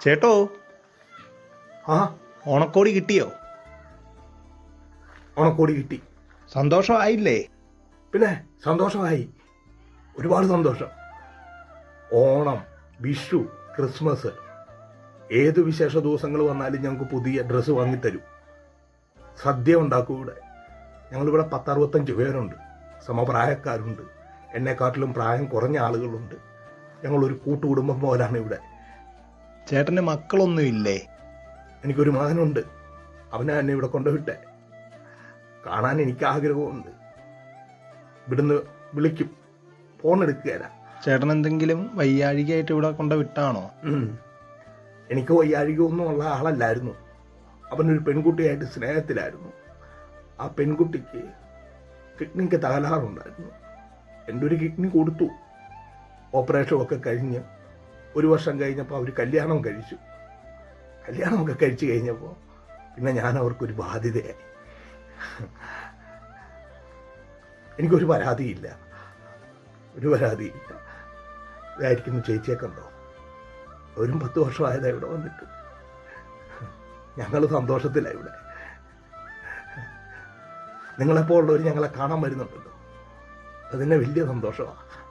ചേട്ടോ? ആ? ഓണക്കോടി കിട്ടിയോ? ഓണക്കോടി കിട്ടി. സന്തോഷമായില്ലേ? പിന്നെ സന്തോഷമായി. ഒരുപാട് സന്തോഷം. ഓണം വിഷു ക്രിസ്മസ് ഏത് വിശേഷ ദിവസങ്ങൾ വന്നാലും ഞങ്ങൾക്ക് പുതിയ ഡ്രസ്സ് വാങ്ങിത്തരും. സദ്യ ഉണ്ടാക്കും ഇവിടെ. ഞങ്ങളിവിടെ പത്തറുപത്തഞ്ച് പേരുണ്ട്. സമപ്രായക്കാരുണ്ട്. എന്നെക്കാട്ടിലും പ്രായം കുറഞ്ഞ ആളുകളുണ്ട്. ഞങ്ങളൊരു കൂട്ടുകുടുംബം പോലാണ് ഇവിടെ. ചേട്ടന് മക്കളൊന്നുമില്ലേ എനിക്കൊരു മകനുണ്ട്. അവനെ എന്നെ ഇവിടെ കൊണ്ടുവിട്ടെ. കാണാൻ എനിക്ക് ആഗ്രഹമുണ്ട്. ഇവിടുന്ന് വിളിക്കും. ഫോൺ എടുക്കുകയില്ല ചേട്ടൻ എന്തെങ്കിലും വയ്യാഴികയായിട്ട് ഇവിടെ കൊണ്ട് വിട്ടാണോ ഉം. എനിക്ക് വയ്യാഴികയൊന്നും ഉള്ള ആളല്ലായിരുന്നു. അവനൊരു പെൺകുട്ടിയായിട്ട് സ്നേഹത്തിലായിരുന്നു. ആ പെൺകുട്ടിക്ക് കിഡ്നിക്ക് തകരാറുണ്ടായിരുന്നു. എന്റെ ഒരു കിഡ്നി കൊടുത്തു. ഓപ്പറേഷൻ ഒക്കെ കഴിഞ്ഞ് ഒരു വർഷം കഴിഞ്ഞപ്പോൾ അവർ കല്യാണം കഴിച്ചു. കല്യാണമൊക്കെ കഴിച്ചു കഴിഞ്ഞപ്പോൾ പിന്നെ ഞാൻ അവർക്കൊരു ബാധ്യതയായി. എനിക്കൊരു പരാതിയില്ല. ഒരു പരാതിയില്ല. ഇതായിരിക്കുന്നു ചേച്ചിയെ കണ്ടോ ഒരു പത്ത് വർഷമായതാണ് ഇവിടെ വന്നിട്ട്. ഞങ്ങൾ സന്തോഷത്തിലാണ് ഇവിടെ. നിങ്ങളെപ്പോലുള്ളവർ ഞങ്ങളെ കാണാൻ വരുന്നുണ്ടല്ലോ. അതിന്റെ വലിയ സന്തോഷമാണ്